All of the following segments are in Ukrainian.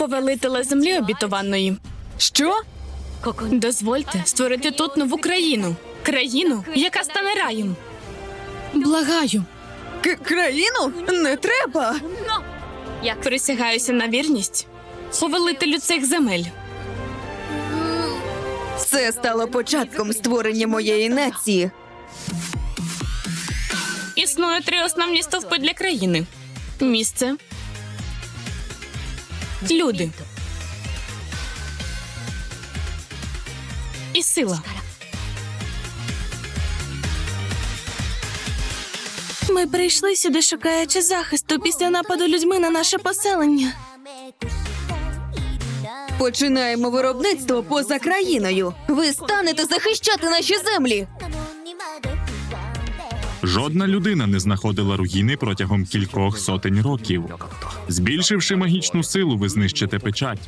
повелителя землі обітованої. Що? Дозвольте створити тут нову країну. Країну, яка стане раєм. Благаю, К- країну? Не треба. присягаюся на вірність повелителю цих земель. Це стало початком створення моєї нації. Існує три основні стовпи для країни: місце, люди і сила. Ми прийшли сюди, шукаючи захисту після нападу людьми на наше поселення. Починаємо виробництво поза країною. Ви станете захищати наші землі. Жодна людина не знаходила руїни протягом кількох сотень років. Збільшивши магічну силу, ви знищите печать.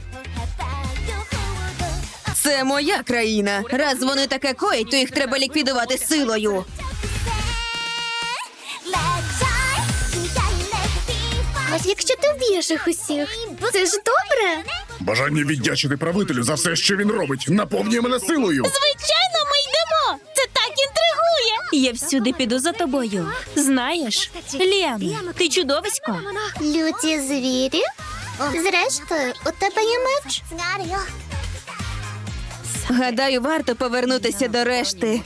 Це моя країна. Раз вони таке коять, то їх треба ліквідувати силою. Ось якщо ти вб'єш їх усіх, це ж добре. Бажання віддячити правителю за все, що він робить, наповнює мене силою. Звичайно, ми йдемо. Це так інтригує. Я всюди піду за тобою. Знаєш, Ліам, ти чудовисько. Люті звірі. Зрештою, у тебе є меч. Гадаю, варто повернутися до решти.